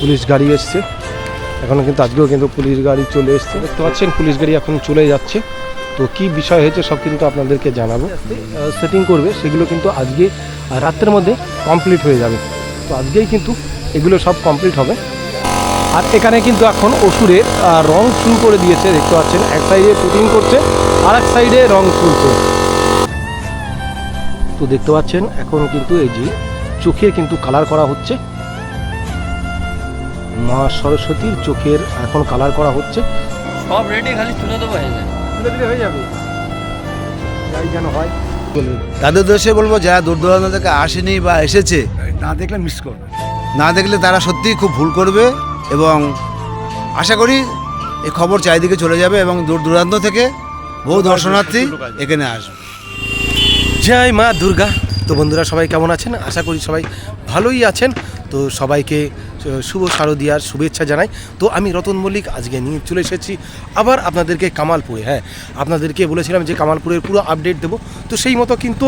Police গাড়ি এসছে। এখন কিন্তু আজকেও কিন্তু পুলিশ গাড়ি চলে এসছে। দেখতে পাচ্ছেন, পুলিশ গাড়ি এখন চলে যাচ্ছে। তো কি বিষয় হয়েছে সব কিন্তু আপনাদেরকে জানাব। সেটিং করবে, সেগুলো কিন্তু আজকে রাত্রের মধ্যে কমপ্লিট হয়ে যাবে। তো আজকেই কিন্তু এগুলো সব কমপ্লিট হবে। আর এখানে কিন্তু এখন ওষুধের রং শুরু করে দিয়েছে, দেখতে পাচ্ছেন। এক সাইডে পুটিং করছে আর এক সাইডে রং তুলছে তো দেখতে পাচ্ছেন, এখন কিন্তু এই যে চোখের কিন্তু কালার করা হচ্ছে। মা সরস্বতীর চোখের এখন কালার করা হচ্ছে। সব রেডি খালি তুলে দেবো এসে তুলে দিলে হয়ে যাবে। যাই যেন হয়। তাদের দেশে বলব যারা দূর দূরান্ত থেকে আসেনি বা এসেছে না দেখলে মিস করবে। না দেখলে তারা সত্যিই খুব ভুল করবে এবং আশা করি এই খবর চারিদিকে চলে যাবে এবং দূর দূরান্ত থেকে বহু দর্শনার্থী এখানে আসবে। জয় মা দুর্গা। তো বন্ধুরা সবাই কেমন আছেন? আশা করি সবাই ভালোই আছেন। তো সবাইকে শুভ শারদিয়ার শুভেচ্ছা জানাই। তো আমি রতন মল্লিক, আজকে নিয়ে চলে এসেছি আবার আপনাদেরকে কামালপুরে হ্যাঁ। আপনাদেরকে বলেছিলাম যে কামালপুরের পুরো আপডেট দেবো। তো সেই মতো কিন্তু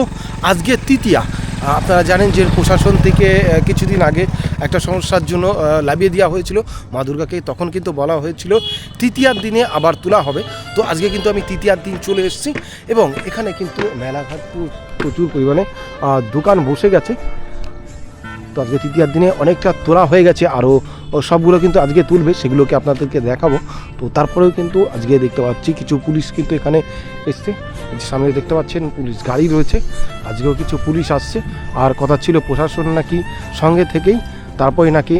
আজকে তৃতীয়া আপনারা জানেন যে প্রশাসন থেকে কিছুদিন আগে একটা সমস্যার জন্য লাভিয়ে দেওয়া হয়েছিল। মা দুর্গাকে তখন কিন্তু বলা হয়েছিল, তৃতীয়ার দিনে আবার তোলা হবে। তো আজকে কিন্তু আমি তৃতীয়ার দিন চলে এসেছি এবং এখানে কিন্তু মেলাঘাট প্রচুর পরিমাণে দোকান বসে গেছে। তো আজকে তৃতীয়ার দিনে অনেকটা তোলা হয়ে গেছে, আরও সবগুলো কিন্তু আজকে তুলবে সেগুলোকে আপনাদেরকে দেখাবো। তো তারপরেও কিন্তু আজকে দেখতে পাচ্ছি কিছু পুলিশ কিন্তু এখানে এসছে। সামনে দেখতে পাচ্ছেন পুলিশ গাড়ি রয়েছে। আজকেও কিছু পুলিশ আসছে। আর কথা ছিল প্রশাসন নাকি সঙ্গে থেকেই তারপরে নাকি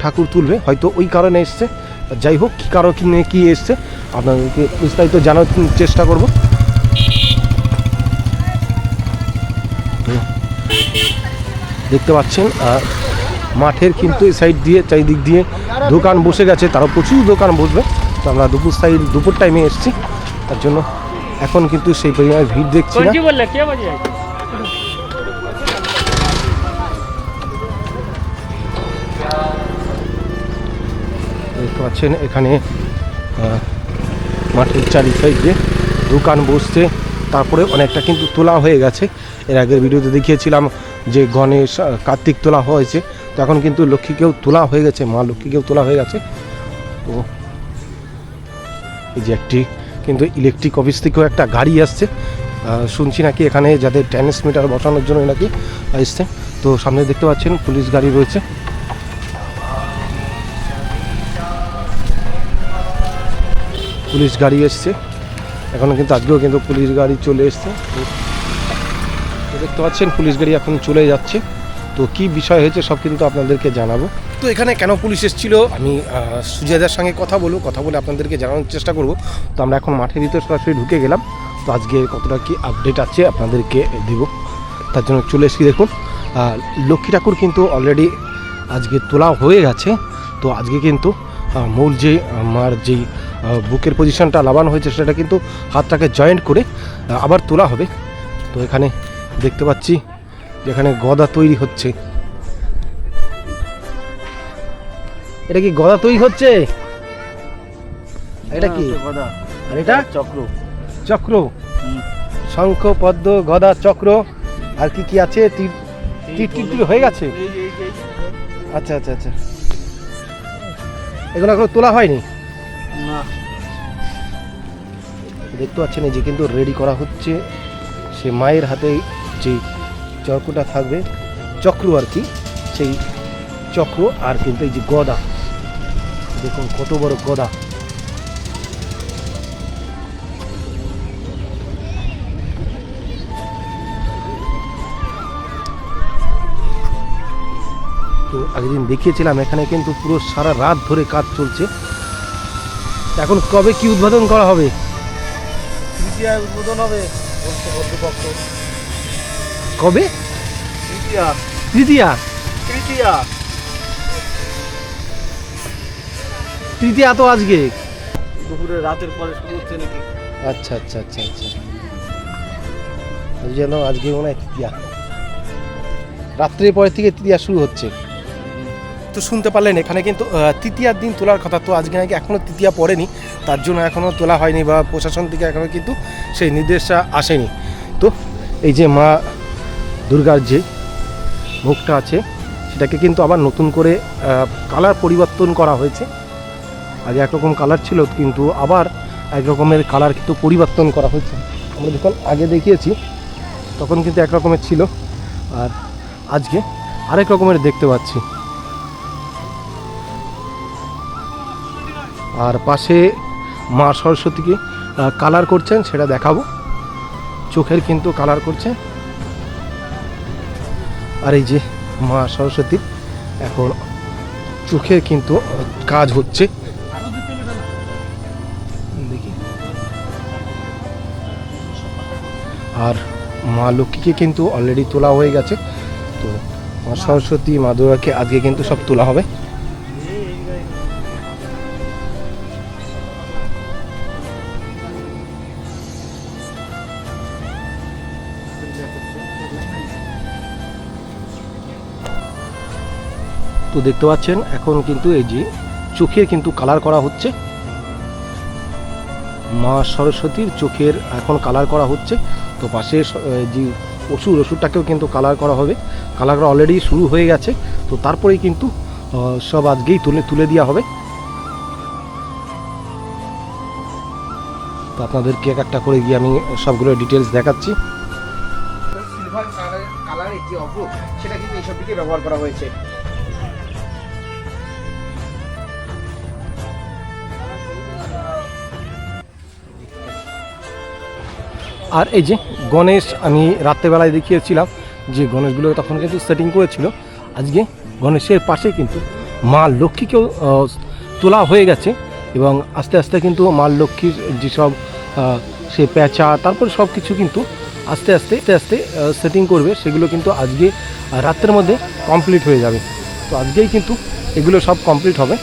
ঠাকুর তুলবে। হয়তো ওই কারণে এসছে। যাই হোক কী কারও কি নিয়ে কী এসছে আপনাদেরকে বিস্তারিত জানার চেষ্টা করব। দেখতে পাচ্ছেন আহ, মাঠের কিন্তু এই সাইড দিয়ে চারিদিক দিয়ে দোকান বসে গেছে। তারও প্রচুর দোকান বসবে। তো আমরা দুপুর সাইড দুপুর টাইমে এসেছি। তার জন্য এখন কিন্তু সেই পরিমাণে ভিড় দেখছি না। দেখতে পাচ্ছেন এখানে মাঠের চারি সাইডে দোকান বসছে। তারপরে অনেকটা কিন্তু তোলা হয়ে গেছে। এর আগের ভিডিওতে দেখিয়েছিলাম যে গণেশ কার্তিক তোলা হয়েছে। তো এখন কিন্তু লক্ষ্মীকেও তোলা হয়ে গেছে, মা লক্ষ্মীকেও তোলা হয়ে গেছে। তো এই যে একটি কিন্তু ইলেকট্রিক অফিস থেকেও একটা গাড়ি আসছে। শুনছি নাকি এখানে যাদের ট্রান্সমিটার বসানোর জন্য নাকি এসছে। তো সামনে দেখতে পাচ্ছেন পুলিশ গাড়ি রয়েছে। পুলিশ গাড়ি এসছে। এখনও কিন্তু আজকেও কিন্তু পুলিশ গাড়ি চলে এসছে। দেখতে পাচ্ছেন পুলিশ গাড়ি এখন চলে যাচ্ছে। তো কি বিষয় হয়েছে সব কিন্তু আপনাদেরকে জানাব। তো এখানে কেন পুলিশ এসেছিল? আমি আহ, সুজয়দার সঙ্গে কথা বলব কথা বলে আপনাদেরকে জানানোর চেষ্টা করব। তো আমরা এখন মাঠের ভিতরে সরাসরি ঢুকে গেলাম। তো আজকে কতটা কি আপডেট আছে আপনাদেরকে দিব। তার জন্য চলে এসেছি দেখুন। লক্ষ্মী ঠাকুর কিন্তু অলরেডি আজকে তোলা হয়ে গেছে। তো আজকে কিন্তু মূল যে আমার যেই বুকের পজিশনটা লাগানো হয়েছে সেটা কিন্তু হাতটাকে জয়েন্ট করে আবার তোলা হবে। তো এখানে দেখতে পাচ্ছি যেখানে গদা তৈরি হচ্ছে। এটা কি গদা তৈরি হচ্ছে? এটা কি? আর এটা? চক্র। চক্র। শঙ্খ পদ্ম গদা চক্র। আর কি কি আছে? তীর হয়ে গেছে? আচ্ছা আচ্ছা আচ্ছা। এগুলো এখনও তোলা হয়নি? না। দেখতে পাচ্ছেন এই যে কিন্তু রেডি করা হচ্ছে। সে মায়ের হাতে যে চক্রটা থাকবে চক্র আর কি, সেই চক্র আর কিন্তু এই যে গদা। দেখুন কত বড় গদা। তো আগের দেখিয়েছিলাম, এখানে কিন্তু পুরো সারা রাত ধরে কাজ চলছে। এখন কবে কি উদ্বোধন করা হবে? উদ্বোধন হবে কবে? তৃতীয়া। তৃতীয়া। তৃতীয়া। তৃতীয়া তো আজকে। দুপুরে রাতের পরে শুরু হচ্ছে নাকি? আচ্ছা আচ্ছা আচ্ছা আচ্ছা। ওই জন্য আজকে মনে হয় তৃতীয়া। রাত্রের পরে থেকে তৃতীয়া শুরু হচ্ছে। তো শুনতে পারলেন এখানে কিন্তু তৃতীয়ার দিন তোলার কথা। তো আজকে নাকি এখনও তৃতীয়া পড়েনি তার জন্য এখনও তোলা হয়নি বা প্রশাসন থেকে এখনও কিন্তু সেই নির্দেশটা আসেনি। তো এই যে মা দুর্গার যে মুখটা আছে, সেটাকে কিন্তু আবার নতুন করে কালার পরিবর্তন করা হয়েছে। আগে একরকম কালার ছিল, কিন্তু আবার এক রকমের কালার কিন্তু পরিবর্তন করা হয়েছে। আমরা যখন আগে দেখিয়েছি, তখন কিন্তু এক রকমের ছিল। আর আজকে আরেক রকমের দেখতে পাচ্ছি। আর পাশে মা সরস্বতীকে কালার করছেন, সেটা দেখাবো। চোখের কিন্তু কালার করছেন আর এই যে মা সরস্বতীর এখন চোখের কিন্তু কাজ হচ্ছে। দেখি। আর মা লক্ষ্মীকে কিন্তু অলরেডি তোলা হয়ে গেছে। তো মা সরস্বতী, মা দুর্গাকে আজকে কিন্তু সব তোলা হবে। দেখতে পাচ্ছেন, এখন কিন্তু এই যে চোখের কিন্তু কালার করা হচ্ছে। মা সরস্বতীর চোখের এখন কালার করা হচ্ছে। তো পাশে যে ওষুধ ওষুধটাকেও কিন্তু কালার করা হবে। কালার করা অলরেডি শুরু হয়ে গেছে। তো তারপরেই কিন্তু সব আজকেই তুলে তুলে দেওয়া হবে। তো আপনাদেরকে এক একটা করে গিয়ে আমি সবগুলো ডিটেলস দেখাচ্ছি। সিলভার কালার কালারের যে অভ্র সেটা কিন্তু এইসব দিকে ব্যবহার করা হয়েছে। আর এই যে গণেশ আমি রাত্রেবেলায় দেখিয়েছিলাম যে গণেশগুলো তখন কিন্তু সেটিং করেছিল। আজকে গণেশের পাশে কিন্তু মা লক্ষ্মীকেও তোলা হয়ে গেছে এবং আস্তে আস্তে কিন্তু মা লক্ষ্মীর যেসব সে প্যাঁচা তারপর সব কিছু কিন্তু আস্তে আস্তে আস্তে আস্তে সেটিং করবে, সেগুলো কিন্তু আজকে রাত্রের মধ্যে কমপ্লিট হয়ে যাবে। তো আজকেই কিন্তু এগুলো সব কমপ্লিট হবে।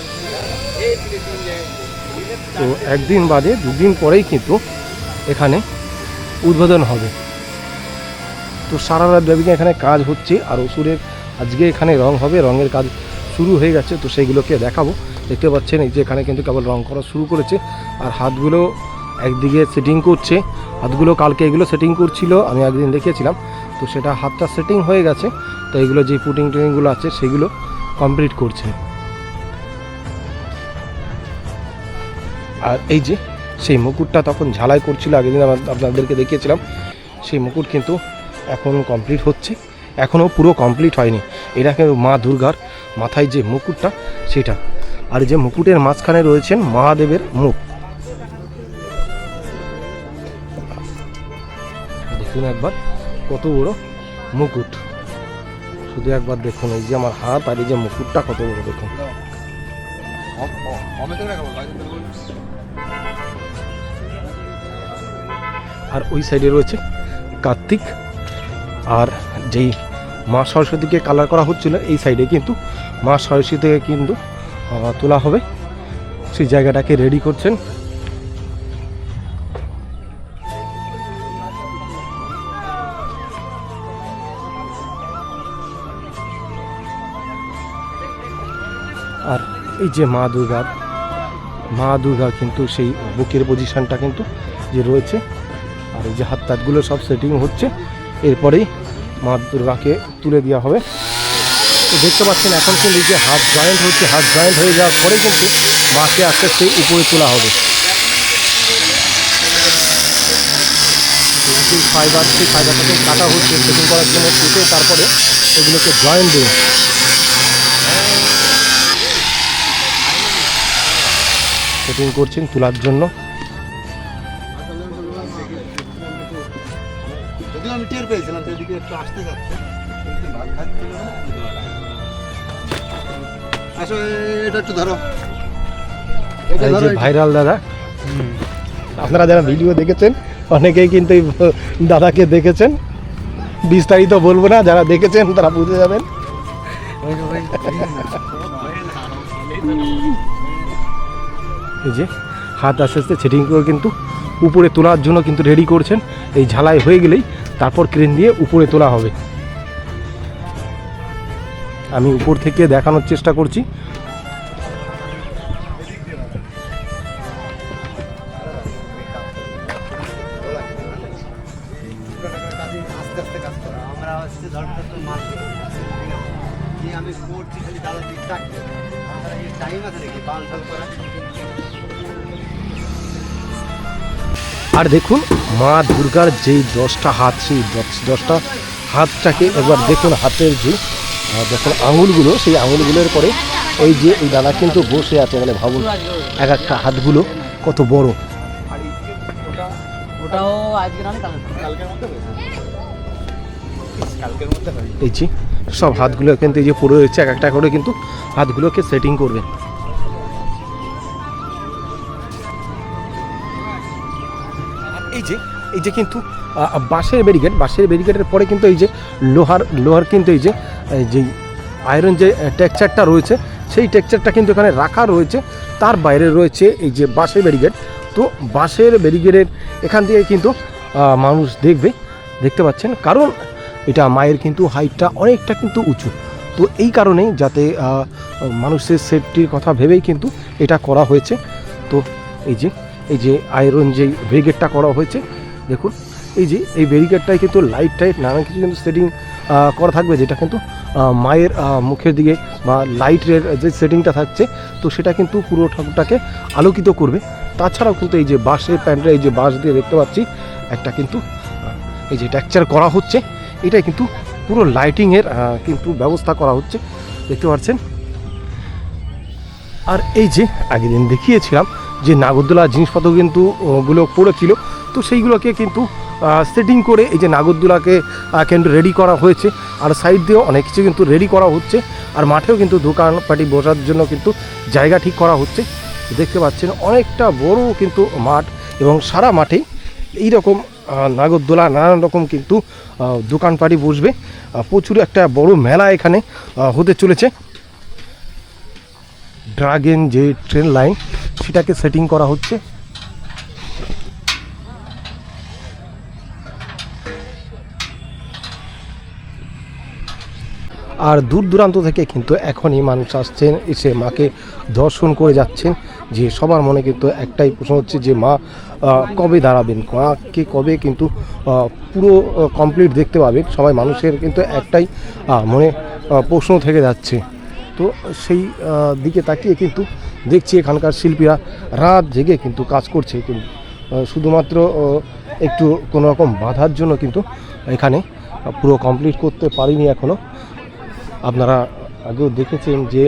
তো একদিন বাদে দুদিন পরেই কিন্তু এখানে উদ্বোধন হবে। তো সারা রাত ব্যাপী এখানে কাজ হচ্ছে আর ওষুধের আজকে এখানে রং হবে, রঙের কাজ শুরু হয়ে গেছে, তো সেইগুলোকে দেখাবো। দেখতে পাচ্ছেন এই যে এখানে কিন্তু কেবল রং করা শুরু করেছে আর হাতগুলো একদিকে সেটিং করছে। হাতগুলো কালকে এগুলো সেটিং করছিল, আমি একদিন দেখিয়েছিলাম। তো সেটা হাতটা সেটিং হয়ে গেছে, তো এগুলো যে পুটিং টুটিংগুলো আছে সেগুলো কমপ্লিট করছে। আর এই যে সেই মুকুটটা তখন ঝালাই করছিল আগের দিন আপনাদেরকে দেখিয়েছিলাম সেই মুকুট কিন্তু এখন কমপ্লিট হচ্ছে এখনও পুরো কমপ্লিট হয়নি এটা কিন্তু মা দুর্গার মাথায় যে মুকুটটা সেটা আর যে মুকুটের মাঝখানে রয়েছেন মহাদেবের মুখ দেখুন একবার কত বড় মুকুট শুধু একবার দেখুন এই যে আমার হাত আর এই যে মুকুটটা কত বড় দেখুন আর ওই সাইডে রয়েছে কার্তিক। আর যেই মা সরস্বতীকে কালার করা হচ্ছিল, এই সাইডে কিন্তু মা সরস্বতীকে কিন্তু তোলা হবে। সেই জায়গাটাকে রেডি করছেন। আর এই যে মা দুর্গার মা দুর্গা কিন্তু সেই বুকের পজিশনটা কিন্তু যে রয়েছে এই যে হাত তাতগুলো সব সেটিং হচ্ছে, এরপরেই মা দুর্গাকে তুলে দেওয়া হবে। দেখতে পাচ্ছেন, এখন কিন্তু যে হাত জয়েন্ট হচ্ছে হাত জয়েন্ট হয়ে যাওয়ার পরে কিন্তু মাকে আস্তে আস্তে উপরে তোলা হবে। ফাইবার সেই ফাইবারটাকে কাটা হচ্ছে সেটিং করার জন্য কেটে তারপরে এগুলোকে জয়েন্ট দেবে। সেটিং করছেন তোলার জন্য। একটু আসতে যাচ্ছে। আসো এটা একটু ধরো। এই যে ভাইরাল দাদা। আপনারা যারা ভিডিও দেখেছেন অনেকেই কিন্তু এই দাদাকে দেখেছেন। বিস্তারিত বলব না যারা দেখেছেন তারা বুঝে যাবেন। এই যে হাত আস্তে আস্তে সেটিং করে কিন্তু উপরে তোলার জন্য কিন্তু রেডি করছেন। এই ঝালাই হয়ে গেলেই তারপর ক্রেন দিয়ে উপরে তোলা হবে। আমি উপর থেকে দেখানোর চেষ্টা করছি। আমি করছি খালি টাইম আছে নাকি করা। আর দেখুন মা দুর্গার যেই দশটা হাত সেই দশ- দশটা হাতটাকে একবার দেখুন হাতের যে যখন আঙুলগুলো সেই আঙুলগুলোর পরে এই যে এই দাদা কিন্তু বসে আছে মানে ভাবুন এক একটা হাতগুলো কত বড়। এই যে সব হাতগুলো কিন্তু এই যে পড়ে রয়েছে এক একটা করে কিন্তু হাতগুলোকে সেটিং করবে। এই যে এই যে কিন্তু বাঁশের ব্যারিকেড, বাঁশের ব্যারিকেডের পরে কিন্তু এই যে লোহার লোহার কিন্তু এই যে যে আয়রন যে টেক্সচারটা রয়েছে, সেই টেক্সচারটা কিন্তু এখানে রাখা রয়েছে। তার বাইরে রয়েছে এই যে বাঁশের ব্যারিকেড। তো বাঁশের ব্যারিকেডের এখান থেকে কিন্তু মানুষ দেখবে, দেখতে পাচ্ছেন। কারণ এটা মায়ের কিন্তু হাইটটা অনেকটা কিন্তু উঁচু। তো এই কারণেই যাতে মানুষের সেফটির কথা ভেবেই কিন্তু এটা করা হয়েছে। তো এই যে এই যে আয়রন যে ব্যারিকেডটা করা হয়েছে, দেখুন, এই যে এই ব্যারিকেডটায় কিন্তু লাইট টাইট নানান কিছু কিন্তু সেটিং করা থাকবে, যেটা কিন্তু মায়ের মুখের দিকে বা লাইটের যে সেটিংটা থাকছে, তো সেটা কিন্তু পুরো ঠাকুরটাকে আলোকিত করবে। তাছাড়াও কিন্তু এই যে বাঁশের প্যান্টটা, এই যে বাঁশ দিয়ে দেখতে পাচ্ছি, একটা কিন্তু এই যে টেক্সচার করা হচ্ছে, এটাই কিন্তু পুরো লাইটিংয়ের কিন্তু ব্যবস্থা করা হচ্ছে। দেখতে পাচ্ছেন? আর এই যে আগের দিন দেখিয়েছিলাম যে নাগরদোলা জিনিসপত্র কিন্তু গুলো পড়েছিল। তো সেইগুলোকে কিন্তু সেটিং করে এই যে নাগরদোলাকে কিন্তু রেডি করা হয়েছে। আর সাইড দিয়েও অনেক কিছু কিন্তু রেডি করা হচ্ছে। আর মাঠেও কিন্তু দোকান পাটি বসার জন্য কিন্তু জায়গা ঠিক করা হচ্ছে। দেখতে পাচ্ছেন অনেকটা বড় কিন্তু মাঠ এবং সারা মাঠে এইরকম আহ, নাগরদোলা নানান রকম কিন্তু দোকানপাটি বসবে। প্রচুর একটা বড় মেলা এখানে হতে চলেছে। ড্রাগন যে ট্রেন লাইন সেটাকে সেটিং করা হচ্ছে। আর দূর দূরান্ত থেকে কিন্তু এখনই মানুষ আসছেন, এসে মাকে দর্শন করে যাচ্ছেন। যে সবার মনে কিন্তু একটাই প্রশ্ন হচ্ছে যে মা কবে দাঁড়াবেন? মাকে কবে কিন্তু পুরো কমপ্লিট দেখতে পাবেন। সবাই মানুষের কিন্তু একটাই মনে প্রশ্ন থেকে যাচ্ছে। তো সেই দিকে তাকিয়ে কিন্তু দেখছি এখানকার শিল্পীরা রাত জেগে কিন্তু কাজ করছে, কিন্তু শুধুমাত্র একটু কোনো রকম বাধার জন্য কিন্তু এখানে পুরো কমপ্লিট করতে পারিনি এখনও আপনারা আগেও দেখেছেন যে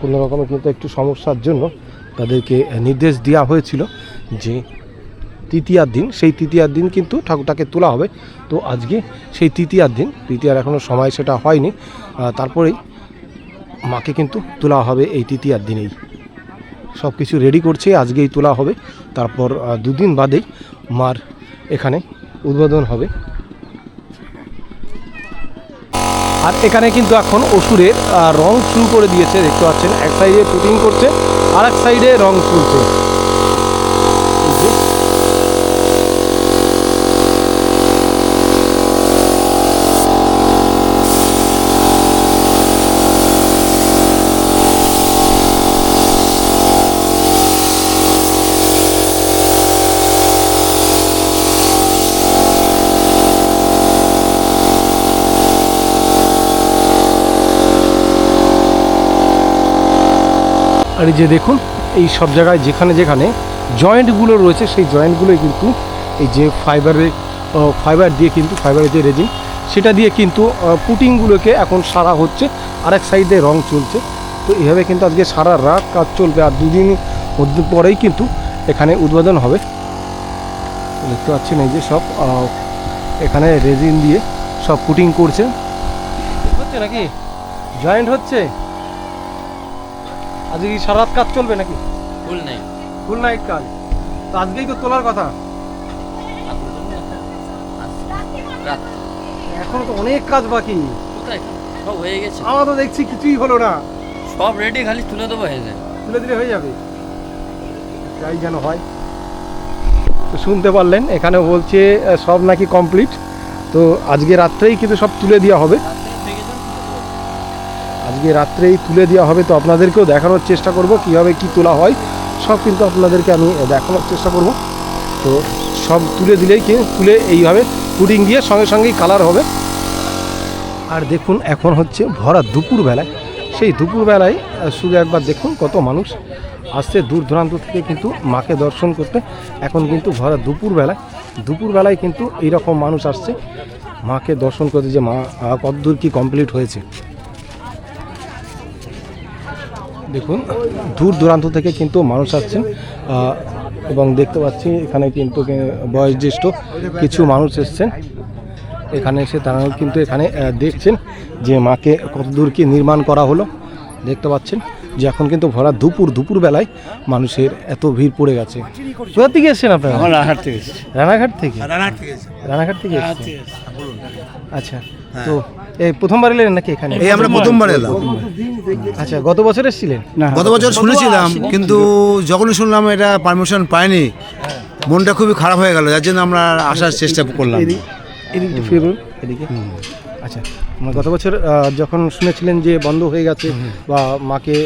কোনো রকমের কিন্তু একটু সমস্যার জন্য তাদেরকে নির্দেশ দেওয়া হয়েছিল যে, তৃতীয়ার দিন, সেই তৃতীয়ার দিন কিন্তু ঠাকুরটাকে তোলা হবে। তো আজকে সেই তৃতীয়ার দিন, তৃতীয়ার এখনও সময় সেটা হয়নি। তারপরেই মাকে কিন্তু তোলা হবে এই তৃতীয়ার দিনেই। সব কিছু রেডি করছে আজকেই তোলা হবে। তারপর দুদিন বাদেই মার এখানে উদ্বোধন হবে। আর এখানে কিন্তু এখন আহ, রং শুরু করে দিয়েছে দেখতে পাচ্ছেন। এক সাইডে শুটিং করছে আর এক সাইডে রং চলছে এই যে। আর এই যে দেখুন, এই সব জায়গায় যেখানে যেখানে জয়েন্টগুলো রয়েছে, সেই জয়েন্টগুলোই কিন্তু এই যে ফাইবারের ফাইবার দিয়ে কিন্তু ফাইবারের যে রেজিং সেটা দিয়ে কিন্তু পুটিংগুলোকে এখন সারা হচ্ছে আর এক সাইডে রং চলছে। তো এইভাবে কিন্তু আজকে সারা রাত কাজ চলবে, আর দুদিন পরেই কিন্তু এখানে উদ্বোধন হবে। দেখতে পাচ্ছেন এই যে সব এখানে রেজিন দিয়ে সব পুটিং করছে। হচ্ছে নাকি? জয়েন্ট হচ্ছে? আজকে কি সারা রাত কাজ চলবে নাকি? ফুল নেই। ফুল নাইট কাজ। তো আজকেই তো তোলার কথা। রাত এখনও তো অনেক কাজ বাকি। কোথায়? সব হয়ে গেছে। আমার তো দেখছি কিছুই হলো না। সব রেডি খালি তুলে দেবো হয়ে যায় তুলে দিলে হয়ে যাবে। তাই যেন হয়। তো শুনতে পারলেন এখানে বলছে সব নাকি কমপ্লিট তো আজকে রাত্রেই কিন্তু সব তুলে দেওয়া হবে। আজকে রাত্রেই তুলে দেওয়া হবে। তো আপনাদেরকেও দেখানোর চেষ্টা করব, কীভাবে কি তোলা হয়, সব কিন্তু আপনাদেরকে আমি দেখানোর চেষ্টা করব। তো সব তুলে দিলেই কি, তুলে এইভাবে পুডিং দিয়ে সঙ্গে সঙ্গেই কালার হবে। আর দেখুন, এখন হচ্ছে ভরা দুপুরবেলায়। সেই দুপুরবেলায় শুধু একবার দেখুন কত মানুষ আসছে দূর দূরান্ত থেকে কিন্তু মাকে দর্শন করতে। এখন কিন্তু ভরা দুপুরবেলায় দুপুরবেলায় কিন্তু এইরকম মানুষ আসছে, মাকে দর্শন করতে যে মা কতদূর কি কমপ্লিট হয়েছে। দেখুন দূর দূরান্ত থেকে কিন্তু মানুষ আসছেন এবং দেখতে পাচ্ছি এখানে কিন্তু বয়োজ্যেষ্ঠ কিছু মানুষ এসছেন। এখানে এসে তারা কিন্তু এখানে দেখছেন যে মাকে কতদূর কি নির্মাণ করা হলো। দেখতে পাচ্ছেন যে এখন কিন্তু ভরা দুপুর দুপুর বেলায় মানুষের এত ভিড় পড়ে গেছে। কোথা থেকে এসছেন আপনারা? রানাঘাট থেকে রানাঘাট থেকে? রানাঘাট থেকে এসছেন? আচ্ছা তো এই প্রথমবার এলেন নাকি এখানে? এই আমরা প্রথমবার এলাম। আচ্ছা গত বছর এসেছিলেন? গত বছর শুনেছিলাম কিন্তু যখনই শুনলাম এটা পারমিশন পাইনি মনটা খুবই খারাপ হয়ে গেল যার জন্য আমরা আসার চেষ্টা করলাম। এদিকে এদিকে ফিরুন। এদিকে? আচ্ছা মানে গত বছর যখন শুনেছিলেন যে বন্ধ হয়ে গেছে বা মাকে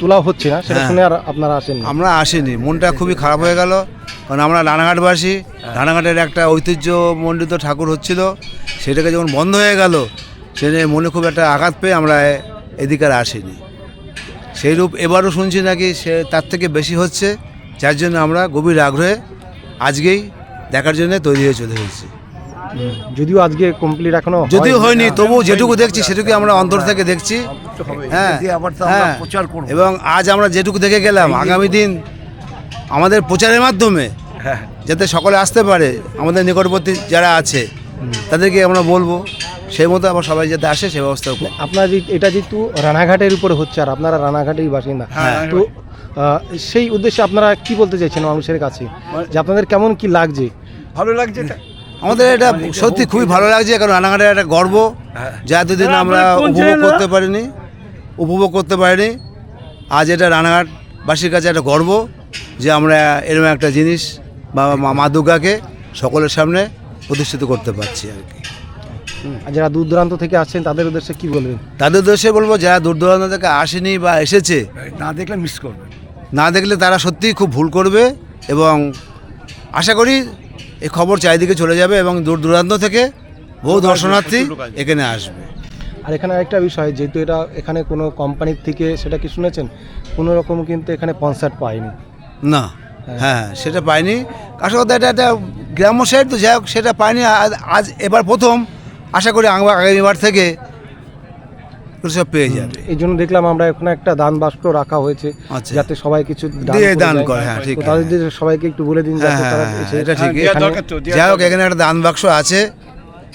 তোলা হচ্ছে না সেটা হ্যাঁ। শুনে আর আপনারা আসেন আমরা আসিনি মনটা খুবই খারাপ হয়ে গেল। কারণ আমরা রানাঘাটবাসী রানাঘাটের একটা ঐতিহ্যমণ্ডিত ঠাকুর হচ্ছিল। সেটাকে যখন বন্ধ হয়ে গেল সে মনে খুব একটা আঘাত পেয়ে আমরা এদিকে আর আসিনি। সেই রূপ এবারও শুনছি নাকি সে তার থেকে বেশি হচ্ছে যার জন্য আমরা গভীর আগ্রহে আজকেই দেখার জন্য তৈরি হয়ে চলে এসেছি। যদিও আজকে কমপ্লিট এখনও যদিও হয়নি তবু যেটুকু দেখছি সেটুকু আমরা অন্তর থেকে দেখছি। হ্যাঁ হ্যাঁ। এবং আজ আমরা যেটুকু দেখে গেলাম আগামী দিন আমাদের প্রচারের মাধ্যমে যাতে সকলে আসতে পারে আমাদের নিকটবর্তী যারা আছে তাদেরকে আমরা বলব সেই মতো আবার সবাই যাতে আসে সে ব্যবস্থা করব। আপনার এটা যেহেতু রানাঘাটের উপরে হচ্ছে আর আপনারা রানাঘাটেই বাসিন্দা। হ্যাঁ। তো সেই উদ্দেশ্যে আপনারা কি বলতে চাইছেন মানুষের কাছে? যে আপনাদের কেমন কি লাগছে? ভালো লাগছে আমাদের এটা সত্যি খুবই ভালো লাগছে কারণ রানাঘাটের একটা গর্ব যা দুদিন আমরা উপভোগ করতে পারিনি উপভোগ করতে পারিনি আজ এটা রানাঘাটবাসীর কাছে একটা গর্ব। যে আমরা এরকম একটা জিনিস বা মা- মা দুর্গাকে সকলের সামনে প্রতিষ্ঠিত করতে পারছি আর কি। আর যারা দূর দূরান্ত থেকে আসছেন তাদের উদ্দেশ্যে কি বলবেন? তাদের উদ্দেশ্যে বলব যারা দূর দূরান্ত থেকে আসেনি বা এসেছে না দেখলে মিস করবে। না দেখলে তারা সত্যিই খুব ভুল করবে এবং আশা করি এই খবর চারিদিকে চলে যাবে এবং দূর দূরান্ত থেকে বহু দর্শনার্থী এখানে আসবে। আর এখানে একটা বিষয় যেহেতু এটা এখানে কোনো কোম্পানির থেকে সেটা কি শুনেছেন? কোনো রকম কিন্তু এখানে কনসার্ট পায়নি। না। হ্যাঁ। সেটা পাইনি। আসল কথা এটা একটা গ্রাম্য সাইড তো যাই হোক সেটা পাইনি। আজ- এবার প্রথম। আশা করি আগামী আগামীবার থেকে সব পেয়ে যাবে। এই জন্য দেখলাম আমরা এখানে একটা দান বাস্ক রাখা হয়েছে আচ্ছা। যাতে সবাই কিছু দিয়ে দান করে, হ্যাঁ, ঠিক, তাদের সবাইকে একটু বলে দিন হ্যাঁ যাতে হ্যাঁ এটা ঠিক। যাই হোক এখানে একটা দান বাক্স আছে।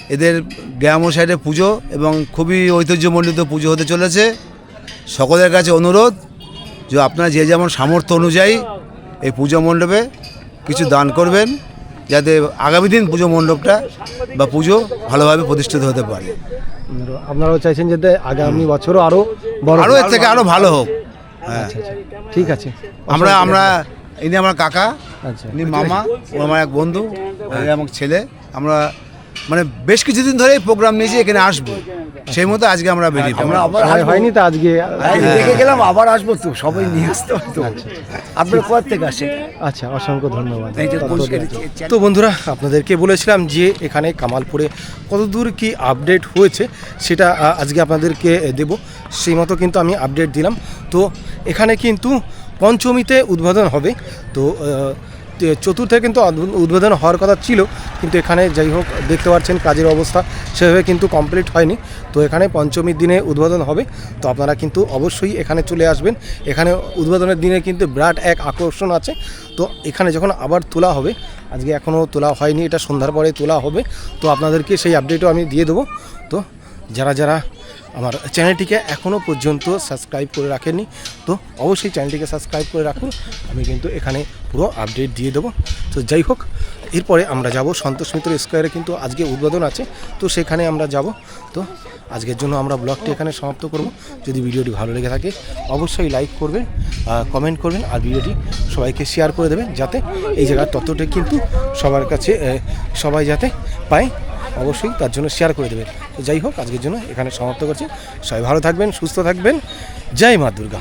এদের গ্রাম্য সাইডে পুজো এবং খুবই ঐতিহ্যমণ্ডিত পুজো হতে চলেছে। সকলের কাছে অনুরোধ যে আপনারা যে যেমন সামর্থ্য অনুযায়ী এই পুজো মণ্ডপে কিছু দান করবেন যাতে আগামী দিন পুজো মণ্ডপটা বা পুজো ভালোভাবে প্রতিষ্ঠিত হতে পারে। আপনারাও চাইছেন যাতে আগামী বছরও আরও বড় আরও এর থেকে আরও ভালো হোক। হ্যাঁ। আচ্ছা আচ্ছা ঠিক আছে। আমরা আমরা ইনি আমার কাকা আচ্ছা। ইনি মামা ও আমার এক বন্ধু আমার ছেলে। আমরা মানে বেশ কিছুদিন ধরেই প্রোগ্রাম নিয়েছি এখানে আসব। সেই মতো আজকে আমরা বেরিয়ে আমরা সময় হয়নি তো আজকে। দেখে গেলাম আবার আসব তো সবাই নিয়ে আসতে হবে তো। আপনার কোথা থেকে আসে আচ্ছা অসংখ্য ধন্যবাদ। তো বন্ধুরা আপনাদেরকে বলেছিলাম যে এখানে কামালপুরে কতদূর কি আপডেট হয়েছে সেটা আজকে আপনাদেরকে দেব। সেই মতো কিন্তু আমি আপডেট দিলাম। তো এখানে কিন্তু পঞ্চমীতে উদ্বোধন হবে। তে- চতুর্থে কিন্তু উদ্বোধন- হওয়ার কথা ছিল, কিন্তু এখানে যাই হোক, দেখতে পাচ্ছেন কাজের অবস্থা সেভাবে কিন্তু কমপ্লিট হয়নি। তো এখানে পঞ্চমীর দিনে উদ্বোধন হবে, তো আপনারা কিন্তু অবশ্যই এখানে চলে আসবেন। এখানে উদ্বোধনের দিনে কিন্তু বিরাট এক আকর্ষণ আছে। তো এখানে যখন আবার তোলা হবে, আজকে এখনও তোলা হয়নি, এটা সন্ধ্যার পরে তোলা হবে। তো আপনাদেরকে সেই আপডেটও আমি দিয়ে দেবো। তো যারা যারা আমার চ্যানেলটিকে এখনও পর্যন্ত সাবস্ক্রাইব করে রাখেননি, তো অবশ্যই চ্যানেলটিকে সাবস্ক্রাইব করে রাখুন। আমি কিন্তু এখানে পুরো আপডেট দিয়ে দেবো। তো যাই হোক, এরপরে আমরা যাব সন্তোষ মিত্র স্কোয়ারে কিন্তু আজকে উদ্বোধন আছে, তো সেখানে আমরা যাব। তো আজকের জন্য আমরা ব্লগটি এখানে সমাপ্ত করব। যদি ভিডিওটি ভালো লেগে থাকে, অবশ্যই লাইক করবেন কমেন্ট করবেন, আর ভিডিওটি সবাইকে শেয়ার করে দেবেন, যাতে এই জায়গার তথ্যটি কিন্তু সবার কাছে সবাই যাতে পায়। অবশ্যই তার জন্য শেয়ার করে দেবেন। যাই হোক, আজকের জন্য এখানে সমাপ্ত করছি। সবাই ভালো থাকবেন, সুস্থ থাকবেন। জয় মা দুর্গা।